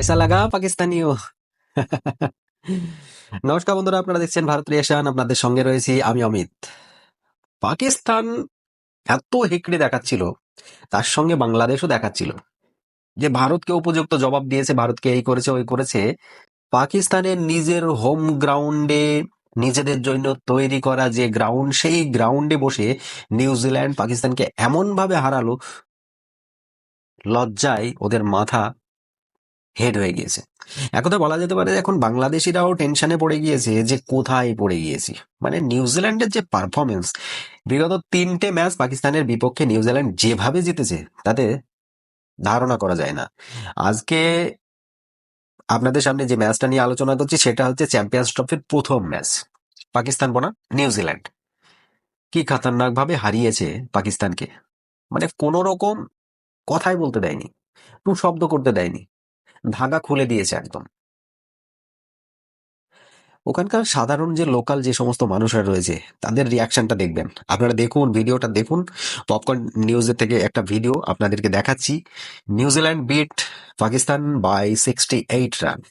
कैसा लगा পাকিস্তানিও নমস্কার বন্ধুরা আপনারা দেখছেন ভারত রিয়েশন আপনাদের সঙ্গে রয়েছি আমি অমিত পাকিস্তান এত হেকড়ে দেখাচ্ছিল তার সঙ্গে বাংলাদেশও দেখাচ্ছিল যে ভারতকে উপযুক্ত জবাব দিয়েছে ভারতকে এই করেছে ওই করেছে পাকিস্তানের নিজের হোম গ্রাউন্ডে নিজেদের জন্য তৈরি করা যে গ্রাউন্ড সেই গ্রাউন্ডে বসে নিউজিল্যান্ড পাকিস্তানকে এমন ভাবে হারালো লজ্জায় ওদের মাথা হেড হয়ে গিয়েছে। একথা বলা যেতে পারে এখন বাংলাদেশিরাও টেনশনে পড়ে গিয়েছে যে কোথায় পড়ে গিয়েছি। মানে নিউজিল্যান্ডের যে পারফরমেন্স বিগত তিনটে ম্যাচ পাকিস্তানের বিপক্ষে নিউজিল্যান্ড যেভাবে জিতেছে, তাতে ধারণা করা যায় না। আজকে আপনাদের সামনে যে ম্যাচটা নিয়ে আলোচনা করছি, সেটা হচ্ছে চ্যাম্পিয়ন্স ট্রফির প্রথম ম্যাচ পাকিস্তান বনাম নিউজিল্যান্ড কি খাতারনাক ভাবে হারিয়েছে পাকিস্তানকে? মানে কোন রকম কথাই বলতে দেয়নি টু শব্দ করতে দেয়নি। ধাগা খুলে দিয়েছে একদম। ওখানকার সাধারণ যে লোকাল যে সমস্ত মানুষরা রয়েছে, তাদের রিয়াকশনটা দেখবেন। আপনারা দেখুন, ভিডিওটা দেখুন। পপকর্ন নিউজের থেকে একটা ভিডিও আপনাদেরকে দেখাচ্ছি। New Zealand beat Pakistan by sixty eight run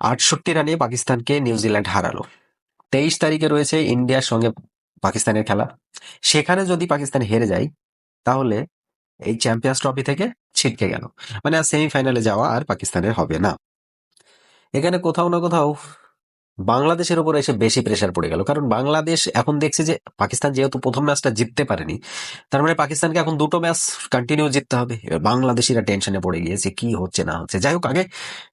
আটষট্টি রানে পাকিস্তানকে নিউজিল্যান্ড হারালো। তেইশ তারিখে রয়েছে ইন্ডিয়ার সঙ্গে পাকিস্তানের খেলা। সেখানে যদি পাকিস্তান হেরে যায়, তাহলে এই চ্যাম্পিয়ন্স ট্রফি থেকে ছিটকে গেল। মানে আর সেমিফাইনালে যাওয়া আর পাকিস্তানের হবে না। এখানে কোথাও না কোথাও বাংলাদেশের উপর এসে বেশি প্রেশার পড়ে গেল। কারণ বাংলাদেশ এখন দেখছে যে পাকিস্তান যেহেতু প্রথম ম্যাচটা জিততে পারেনি, তার মানে পাকিস্তানকে এখন দুটো ম্যাচ কন্টিনিউ জিততে হবে। এবার বাংলাদেশিরা টেনশনে পড়ে গিয়েছে, কি হচ্ছে, না হচ্ছে। যাই হোক, আগে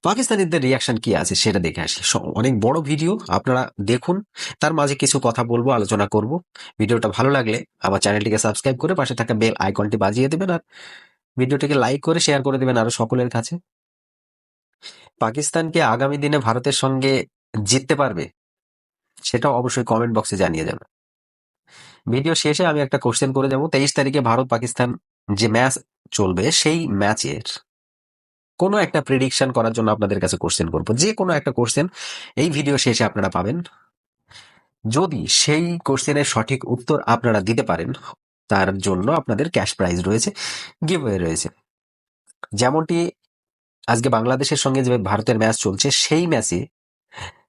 পাকিস্তানিদের রিয়াকশন কি আছে সেটা দেখে আসি। অনেক বড় ভিডিও আপনারা দেখুন। তার মাঝে কিছু কথা বলব, আলোচনা করব। ভিডিওটা ভালো লাগলে আমার চ্যানেলটিকে সাবস্ক্রাইব করে পাশে থাকা বেল আইকনটি বাজিয়ে দেবেন আর ভিডিওটিকে লাইক করে শেয়ার করে দেবেন আরও সকলের কাছে। পাকিস্তানকে আগামী দিনে ভারতের সঙ্গে জিততে পারবে সেটা অবশ্যই কমেন্ট বক্সে জানিয়ে যাবে। ভিডিও শেষে আমি একটা কোশ্চেন করে যাব তেইশ তারিখে ভারত পাকিস্তান যে ম্যাচ চলবে, সেই ম্যাচের কোনো একটা প্রেডিকশন করার জন্য আপনাদের কাছে কোশ্চেন করব। যে কোনো একটা কোশ্চেন এই ভিডিও শেষে আপনারা পাবেন। যদি সেই কোশ্চেনের সঠিক উত্তর আপনারা দিতে পারেন, তার জন্য আপনাদের ক্যাশ প্রাইজ রয়েছে গিভওয়ে রয়েছে। যেমনটি আজকে বাংলাদেশের সঙ্গে যে ভারতের ম্যাচ চলছে, সেই ম্যাচে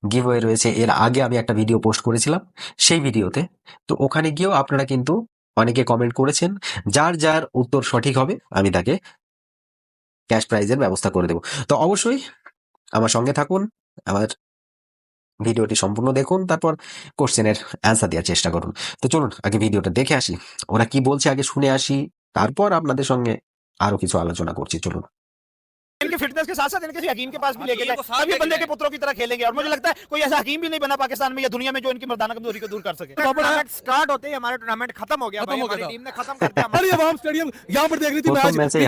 গিভওয়ে রয়েছে। এর আগে আমি একটা ভিডিও পোস্ট করেছিলাম, সেই ভিডিওতে তো। ওখানে গিয়েও আপনারা কিন্তু অনেকে কমেন্ট করেছেন, যার যার উত্তর সঠিক হবে, আমি তাকে ক্যাশ প্রাইজের ব্যবস্থা করে দেব। তো অবশ্যই আমার সঙ্গে থাকুন, আমার ভিডিওটি সম্পূর্ণ দেখুন, তারপর কোশ্চেনের অ্যান্সার দেওয়ার চেষ্টা করুন। তো চলুন, আগে ভিডিওটা দেখে আসি, ওরা কি বলছে আগে শুনে আসি, তারপর আপনাদের সঙ্গে আরও কিছু আলোচনা করছি, চলুন। इनके फिटनेस के साथ साथ इनके हकीम के पास भी लेके जाए। तभी बंदे के पुत्रों की तरह खेलेंगे। और मुझे लगता है कोई ऐसा हकीम भी नहीं बना पाकिस्तान में या दुनिया में जो इनकी मर्दाना कमज़ोरी को दूर कर सके। स्टार्ट होते ही हमारा टूर्नामेंट खत्म हो गया खत्म हो गया टीम ने खत्म कर दिया अरे स्टेडियम यहाँ पर देख रही थी मैच है,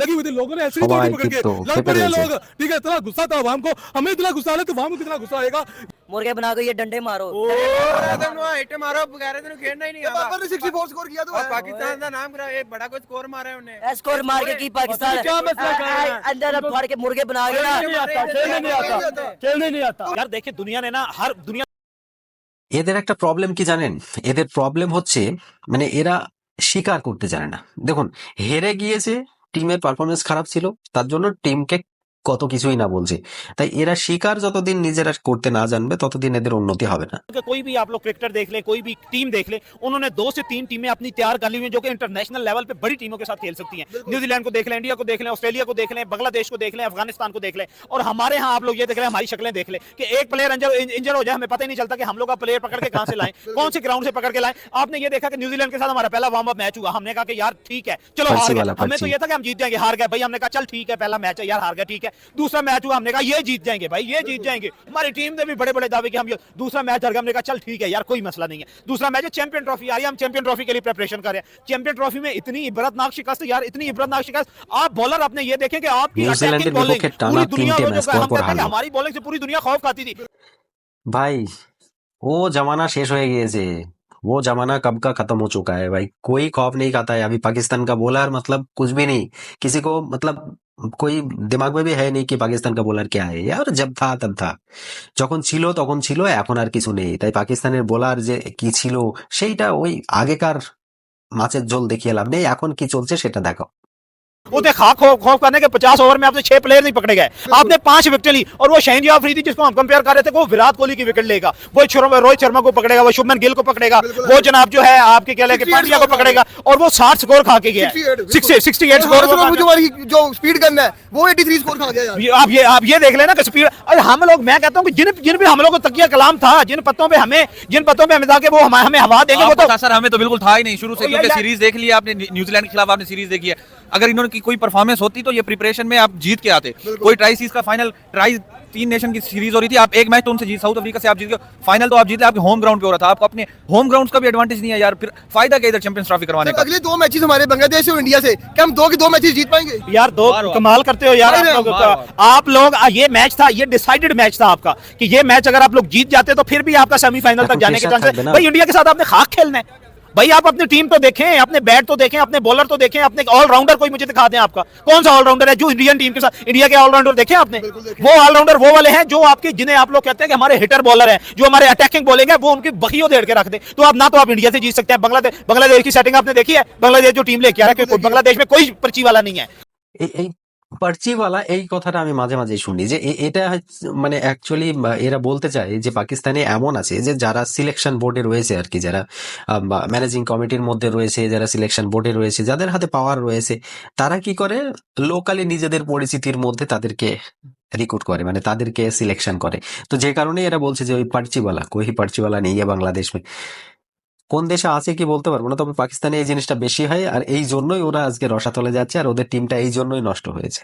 लगी हुई थी लोगों ने ऐसे ही पकड़ पकड़ के तो लड़ पड़े लोग। ठीक है इतना गुस्सा था अवाम को हमें इतना गुस्सा आ रहा है तो अवाम को कितना गुस्सा आएगा। मुर्गे बना के ये डंडे मारो ਮਾਰੋ ਬਗੈਰ ਤੈਨੂੰ ਖੇਡਣਾ ਹੀ ਨਹੀਂ पापा ने 64 स्कोर किया तो ਔਰ ਪਾਕਿਸਤਾਨ ਦਾ ਨਾਮ ਕਰਾ ਇਹ ਬੜਾ ਕੋਈ ਸਕੋਰ ਮਾਰਿਆ ਉਹਨੇ स्कोर मार के की पाकिस्तान क्या मसला कर रहे हैं? अंदर अब फाड़ के मुर्गे बना के ना खेलने नहीं आता खेलने नहीं आता यार देखिए दुनिया ने ना हर दुनिया এদের একটা প্রবলেম কি জানেন এদের প্রবলেম হচ্ছে মানে এরা স্বীকার করতে জানে না দেখুন হেরে গিয়েছে টিমের পারফরমেন্স খারাপ ছিল তার জন্য টিমকে কত কিছুই না বলছে তাই এরা স্বীকার যতদিন নিজেরা করতে না জানবে ততদিন এদের উন্নতি হবে না कि कोई भी आप लोग क्रिकेटर देख ले कोई भी टीम देख ले उन्होंने दो से तीन टीमें अपनी तैयार कर ली हुई हैं, जो कि इंटरनेशनल लेवल पे बड़ी टीमों के साथ खेल सकती हैं न्यूजीलैंड को देख लें इंडिया को देख लें ऑस्ट्रेलिया को देख लें बांग्लादेश को देख लें अफगानिस्तान को देख लें और हमारे यहाँ आप लोग ये देख लें हमारी शक्लें देख लें कि एक प्लेयर इंजर हो जाए हमें पता ही नहीं चलता कि हम लोग का प्लेयर पकड़ के कहाँ से लाएं कौन से ग्राउंड से पकड़ के लाएं आपने ये देखा कि न्यूजीलैंड के साथ हमारा पहला वार्म अप मैच हुआ हमने कहा कि यार ठीक है चलो हार पर्ची गए वाला, हमें तो पर्ची। ये था कि हम जीत जाएंगे हार गए भाई हमने कहा चल ठीक है पहला मैच है यार हार गए ठीक है दूसरा मैच हुआ हमने कहा ये जीत जाएँगे भाई ये जीत जाएँगे। हमारी टीम ने भी बड़े बड़े दावे कि हम दूसरा मैच हर हमने कहा चल ठीक है यार कोई मसला नहीं है। दूसरा मैच है चैंपियन ट्रॉफी आ रही है हम चैंपियन ट्रॉफी के लिए प्रेपरेशन कर रहे हैं। चैंपियन ट्रॉफी में इतनी इबरतनाक शिकस्त यार इतनी इबरतनाक शिकस्त। आप बॉलर आपने ये देखें कि आपकी पूरी दुनिया हमारी बॉलिंग से पूरी दुनिया खौफ खाती थी। भाई वो जमाना शेष हो गया से वो जमाना कब का खत्म हो चुका है भाई? कोई खौफ नहीं खाता है। अभी पाकिस्तान का बॉलर मतलब कुछ भी नहीं। किसी को मतलब कोई दिमाग में भी है नहीं कि পাকিস্তান का বোলার क्या है यार जब था तब था যখন ছিল তখন ছিল এখন আর কিছু নেই তাই পাকিস্তানের বোলার যে কি ছিল সেইটা ওই আগেকার মাছের ঝোল দেখিয়ে লাভ নেই এখন কি চলছে সেটা দেখো उसे खा खो खौफ करने के पचास ओवर में आपने छह प्लेयर नहीं पकड़े गए। आपने पाँच विकेट ली और वो शहनजी अफरीदी जिसको हम कंपेयर कर रहे थे वो विराट कोहली की विकेट लेगा। वो रोहित शर्मा को पकड़ेगा वो शुभमन गिल को पकड़ेगा। वो जनाब जो है आपके क्या लेके 68 पांड्या को पकड़ेगा और वो साठ स्कोर खा के गया सिक्सटी सिक्सटी एट स्कोर जो स्पीड गन है वो 83 स्कोर खा गया आप ये आप ये देख लेना कि स्पीड अरे हम लोग मैं कहता हूँ जिन जिन भी हम लोग को तकिया कलाम था जिन पत्तों पे हमें जिन पत्तों पे हमें था कि वो हमें हमें हवा देंगे वो तो सर हमें तो बिल्कुल था ही नहीं। शुरू से क्योंकि सीरीज़ देख लिया आपने न्यूजीलैंड के खिलाफ आपने सीरीज़ देखी है। अगर इन्होंने की कोई परफॉर्मेंस होती तो ये प्रिपरेशन में आप जीत के आते। कोई ट्राई सीज का फाइनल ट्राई तीन नेशन की सीरीज़ हो रही थी आप एक मैच तो उनसे जीत साउथ अफ्रीका से आप जीत गए। फाइनल तो आप जीते आपके होम ग्राउंड पे हो रहा था। आपको अपने होम ग्राउंड का भी एडवांटेज नहीं है यार। फिर फ़ायदा क्या इधर चैंपियंस ट्रॉफी करवाने का? अगले दो मैचेस हमारे बांग्लादेश और इंडिया से क्या हम दो के दो मैचेस जीत पाएँगे? यार दो कमाल करते हो यार आप लोग ये मैच था ये डिसाइडेड मैच था आपका कि ये मैच अगर आप लोग जीत जाते तो फिर भी आपका सेमीफाइनल तक जाने के चांसेस भाई इंडिया के साथ आपने खाक खेलना है। भाई आप अपनी टीम तो देखें अपने बैट तो देखें अपने बॉलर तो देखें अपने ऑलराउंडर कोई मुझे दिखा दें आपका। कौन सा ऑलराउंडर है जो इंडियन टीम के साथ इंडिया के ऑलराउंडर देखें आपने? वो ऑलराउंडर वो वाले हैं जो आपके जिन्हें आप लोग कहते हैं कि हमारे हिटर बॉलर हैं जो हमारे अटैकिंग बॉलिंग है वो उनकी बखियों देड़ के रख दे। तो आप ना तो आप इंडिया से जीत सकते हैं बांग्लादेश बांग्लादेश की सेटिंग आपने देखी है? बांग्लादेश जो टीम लेके आ रहा है बांग्लादेश में कोई पर्ची वाला नहीं है। পার্চিওয়ালা এই কথাটা আমি মাঝে মাঝে শুনি যে এটা মানে অ্যাকচুয়ালি এরা বলতে চায় যে পাকিস্তানে এমন আছে যে যারা সিলেকশন বোর্ডে রয়েছে আর কি, যারা ম্যানেজিং কমিটির মধ্যে রয়েছে, যারা সিলেকশন বোর্ডে রয়েছে, যাদের হাতে পাওয়ার রয়েছে, তারা কি করে? লোকালি নিজেদের পরিচিতির মধ্যে তাদেরকে রিক্রুট করে মানে তাদেরকে সিলেকশন করে। তো যে কারণে এরা বলছে যে ওই পার্চিওয়ালা কোহি পার্চিওয়ালা নেই বাংলাদেশ কোন দেশে আছে কি বলতে পারব না, তবে পাকিস্তানে এই জিনিসটা বেশি হয়, আর এই জন্যই ওরা আজকে রসাতলে যাচ্ছে, আর ওদের টিমটা এই জন্যই নষ্ট হয়েছে।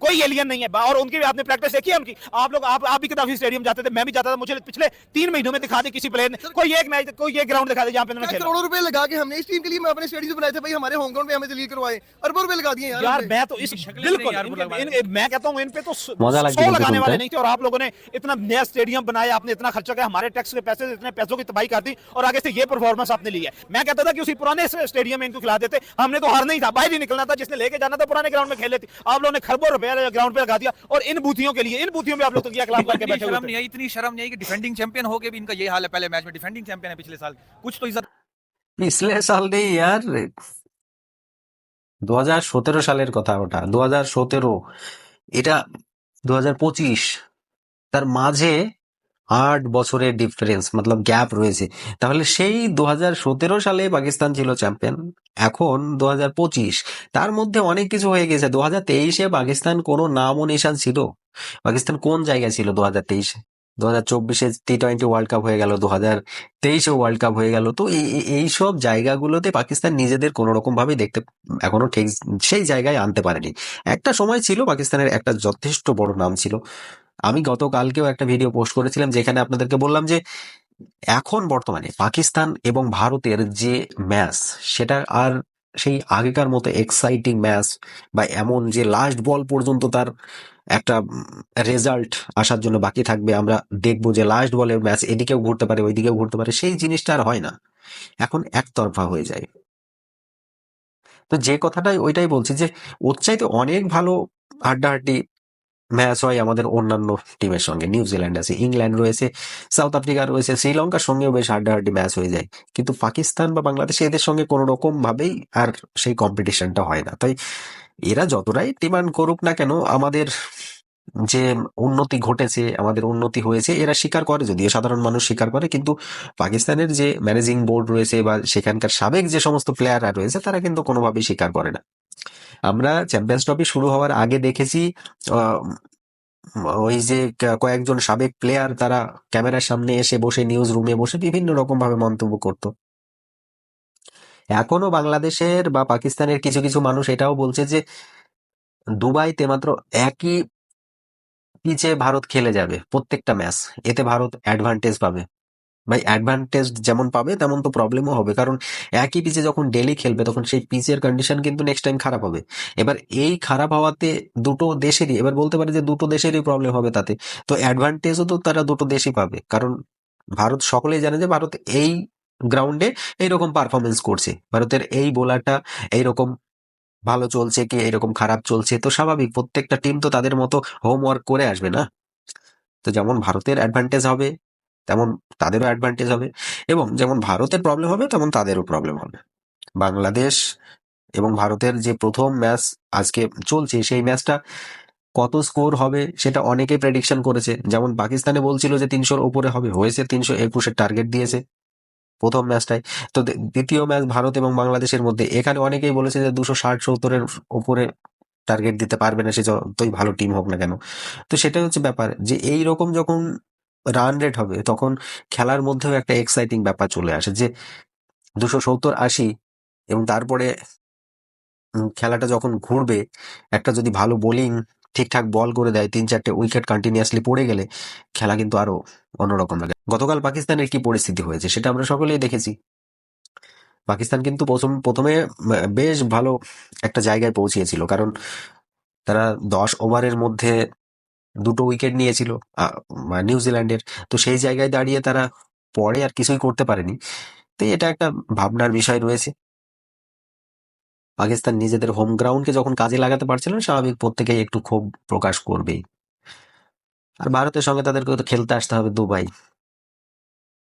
कोई एलियन नहीं है। और उनकी भी आपने प्रैक्टिस देखी है उनकी? आप लोग आप आप भी कदाफी स्टेडियम जाते थे मैं भी जाता था मुझे पिछले तीन महीनों में दिखा दे किसी प्लेयर ने कोई एक मैच कोई एक ग्राउंड दिखा दे जहाँ पे उन्होंने करोड़ों रुपए लगा के हमने इस टीम के लिए मैं अपने स्टेडियम बनाए थे भाई हमारे होम ग्राउंड पे हमें दलील करवाए। अरबों रुपए लगा दिए यार मैं तो इस बिल्कुल मैं कहता हूँ इन पे तो सौ लगाने वाले नहीं थे और आप लोगों ने इतना नया स्टेडियम बनाया आपने इतना खर्चा किया हमारे टैक्स के पैसे इतने पैसों की तबाही कर दी और आगे से ये परफॉर्मेंस आपने ली है। मैं कहता था कि उसी पुराने स्टेडियम में इनको खिला देते हमने तो हार नहीं था बाहर ही निकलना था जिसने लेके जाना था पुराने ग्राउंड में खेले थे आप लोगों ने खरबों रुपया ग्राउंड पे लगा दिया और इन बूथियों के लिए इन बूथियों में आप लोग तो किया कलाम करके इतनी बैठे हुए शर्म थे। नहीं आई इतनी शर्म नहीं आई कि डिफेंडिंग चैंपियन हो के भी इनका ये हाल है पहले मैच में डिफेंडिंग चैंपियन है पिछले साल कुछ तो इज्जत পিছলে সাল নেই ইয়ার দু হাজার সতেরো সালের কথা ওটা দু হাজার সতেরো এটা দু হাজার পঁচিশ তার মাঝে আট বছরের ডিফারেন্স মতলব গ্যাপ রয়েছে। তাহলে সেই দু হাজার সতেরো সালে পাকিস্তান ছিল চ্যাম্পিয়ন এখন দু হাজার পঁচিশ। তার মধ্যে অনেক কিছু হয়ে গেছে। দু হাজার তেইশে পাকিস্তান কোনো নাম ও নিশান ছিল। পাকিস্তান কোন জায়গায় ছিল দু হাজার তেইশে? দু হাজার চব্বিশে টি টোয়েন্টি ওয়ার্ল্ড কাপ হয়ে গেল দু হাজার তেইশে ওয়ার্ল্ড কাপ হয়ে গেল। তো এই সব জায়গাগুলোতে পাকিস্তান নিজেদের কোনো রকম ভাবে দেখতে এখনও ঠিক, সেই জায়গায় আনতে পারেনি। একটা সময় ছিল পাকিস্তানের একটা যথেষ্ট বড় নাম ছিল। আমি গতকালকেও একটা ভিডিও পোস্ট করেছিলাম যেখানে আপনাদেরকে বললাম যে, এখন বর্তমানে পাকিস্তান এবং ভারতের যে ম্যাচ সেটা আর সেই আগেকার মতো এক্সাইটিং ম্যাচ বা এমন যে লাস্ট বল পর্যন্ত তার একটা রেজাল্ট আসার জন্য বাকি থাকবে, আমরা দেখব যে লাস্ট বলের ম্যাচ এদিকেও ঘুরতে পারে, ওইদিকেও ঘুরতে পারে, সেই জিনিসটা আর হয় না। এখন একতরফা হয়ে যায়। তো যে কথাটাই ওইটাই বলছি যে, ওর চাইতে অনেক ভালো হাড্ডাহাড্ডি ম্যাচ হয় আমাদের অন্যান্য টিমের সঙ্গে। নিউজিল্যান্ড আছে ইংল্যান্ড রয়েছে সাউথ আফ্রিকা রয়েছে শ্রীলঙ্কার সঙ্গেও বেশ হাড্ডাহাড্ডি ম্যাচ হয়ে যায়। কিন্তু পাকিস্তান বা বাংলাদেশ এদের সঙ্গে কোনো রকম ভাবেই আর সেই কম্পিটিশনটা হয় না। তাই এরা যতটাই ডিমান্ড করুক না কেন, আমাদের যে উন্নতি ঘটেছে, আমাদের উন্নতি হয়েছে, এরা স্বীকার করে, যদিও সাধারণ মানুষ স্বীকার করে, কিন্তু পাকিস্তানের যে ম্যানেজিং বোর্ড রয়েছে বা সেখানকার সাবেক যে সমস্ত প্লেয়াররা রয়েছে, তারা কিন্তু কোনোভাবেই স্বীকার করে না। আমরা চ্যাম্পিয়ন্স ট্রফি শুরু হওয়ার আগে দেখেছি ওই যে কয়েকজন সাবেক প্লেয়ার তারা ক্যামেরার সামনে এসে বসে নিউজ রুমে বসে বিভিন্ন রকম ভাবে মন্তব্য করত। এখনও বাংলাদেশের বা পাকিস্তানের কিছু কিছু মানুষ এটাও বলছে যে, দুবাইতে মাত্র একই পিচে ভারত খেলে যাবে প্রত্যেকটা ম্যাচ এতে ভারত অ্যাডভান্টেজ পাবে। ভাই অ্যাডভান্টেজ যেমন পাবে, তেমন তো প্রবলেমও হবে। কারণ একই পিচে যখন ডেলি খেলবে, তখন সেই পিচের কন্ডিশন কিন্তু নেক্সট টাইম খারাপ হবে। এবার এই খারাপ হওয়াতে দুটো দেশেরই, এবার বলতে পারে যে দুটো দেশেরই প্রবলেম হবে তাতে। তো অ্যাডভান্টেজও তো তারা দুটো দেশই পাবে। কারণ ভারত সকলেই জানে যে ভারত এই গ্রাউন্ডে এইরকম পারফরমেন্স করছে। ভারতের এই বোলারটা এইরকম ভালো চলছে কি, এইরকম খারাপ চলছে, তো স্বাভাবিক। প্রত্যেকটা টিম তো তাদের মতো হোমওয়ার্ক করে আসবে না। তো যেমন ভারতের অ্যাডভান্টেজ হবে তেমন তাদেরও অ্যাডভান্টেজ হবে এবং যেমন ভারতের প্রবলেম হবে, তেমন তাদেরও প্রবলেম হবে। বাংলাদেশ এবং ভারতের যে প্রথম ম্যাচ আজকে চলছে, সেই ম্যাচটা কত স্কোর হবে সেটা অনেকেই প্রেডিকশন করেছে। যেমন পাকিস্তানে বলছিল যে তিনশোর ওপরে হবে, হয়েছে তিনশো একুশের টার্গেট দিয়েছে প্রথম ম্যাচটাই তো দ্বিতীয় ম্যাচ ভারত এবং বাংলাদেশের মধ্যে, এখানে অনেকেই বলেছে যে দুশো ষাট সত্তরের ওপরে টার্গেট দিতে পারবে না সে যতই ভালো টিম হোক না কেন। তো সেটাই হচ্ছে ব্যাপার যে এই রকম যখন রান রেট হবে, তখন খেলার মধ্যেও একটা এক্সাইটিং ব্যাপার চলে আসে যে দুশো সত্তর আশি এবং তারপরে খেলাটা যখন ঘুরবে, একটা যদি ভালো বোলিং ঠিকঠাক বল করে দেয়, তিন চারটে উইকেট কন্টিনিউয়াসলি পড়ে গেলে খেলা কিন্তু আরও অন্যরকম লাগে। গতকাল পাকিস্তানের কি পরিস্থিতি হয়েছে সেটা আমরা সকলেই দেখেছি। পাকিস্তান কিন্তু প্রথম, প্রথমে বেশ ভালো একটা জায়গায় পৌঁছিয়েছিল কারণ তারা দশ ওভারের মধ্যে দুটো উইকেট নিয়েছিল নিউজিল্যান্ডের তো সেই জায়গায় দাঁড়িয়ে তারা পরে আর কিছুই করতে পারেনি। তো এটা একটা ভাবনার বিষয় রয়েছে। পাকিস্তান নিজেদের হোম গ্রাউন্ডকে যখন কাজে লাগাতে পারছিল স্বাভাবিক প্রত্যেকেই একটু ক্ষোভ প্রকাশ করবেই। আর ভারতের সঙ্গে তাদেরকে তো খেলতে আসতে হবে দুবাই।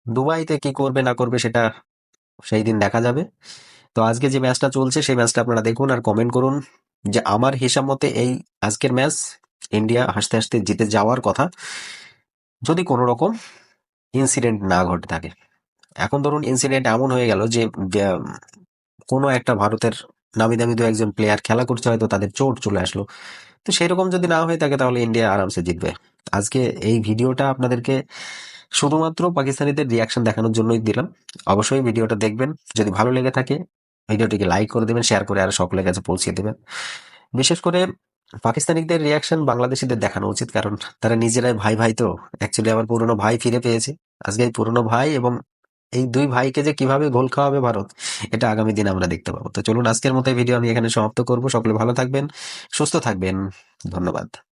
দুবাইতে কি করবে না করবে সেটা সেই দিন দেখা যাবে। তো আজকে যে ম্যাচটা চলছে, সেই ম্যাচটা আপনারা দেখুন আর কমেন্ট করুন যে আমার হিসাব মতে এই আজকের ম্যাচ ইন্ডিয়া হাসতে হাসতে জিতে যাওয়ার কথা যদি কোনো রকম ইনসিডেন্ট না ঘটে থাকে। এখন ধরুন ইনসিডেন্ট এমন হয়ে গেল যে কোনো একটা ভারতের নামি দামি দু একজন প্লেয়ার খেলা করছে, হয়তো তাদের চোট চলে আসলো। তো সেই রকম যদি না হয়ে থাকে তাহলে ইন্ডিয়া আরামসে জিতবে। আজকে এই ভিডিওটা আপনাদেরকে শুধুমাত্র পাকিস্তানিদের রিয়াকশন দেখানোর জন্যই দিলাম। অবশ্যই ভিডিওটা দেখবেন। যদি ভালো লেগে থাকে, ভিডিওটিকে লাইক করে দেবেন শেয়ার করে আর সকলের কাছে পৌঁছে দেবেন। বিশেষ করে পাকিস্তানিদের রিয়াকশন বাংলাদেশিদের দেখানো উচিত, কারণ তারা নিজেরাই ভাই ভাই তো। অ্যাকচুয়ালি আমার পুরনো ভাই ফিরে পেয়েছে। আজকে এই পুরনো ভাই এবং এই দুই ভাইকে যে কীভাবে গোল খাওয়াবে ভারত, এটা আগামী দিন আমরা দেখতে পাবো। তো চলুন আজকের মতো ভিডিও আমি এখানে সমাপ্ত করব। সকলে ভালো থাকবেন, সুস্থ থাকবেন। ধন্যবাদ।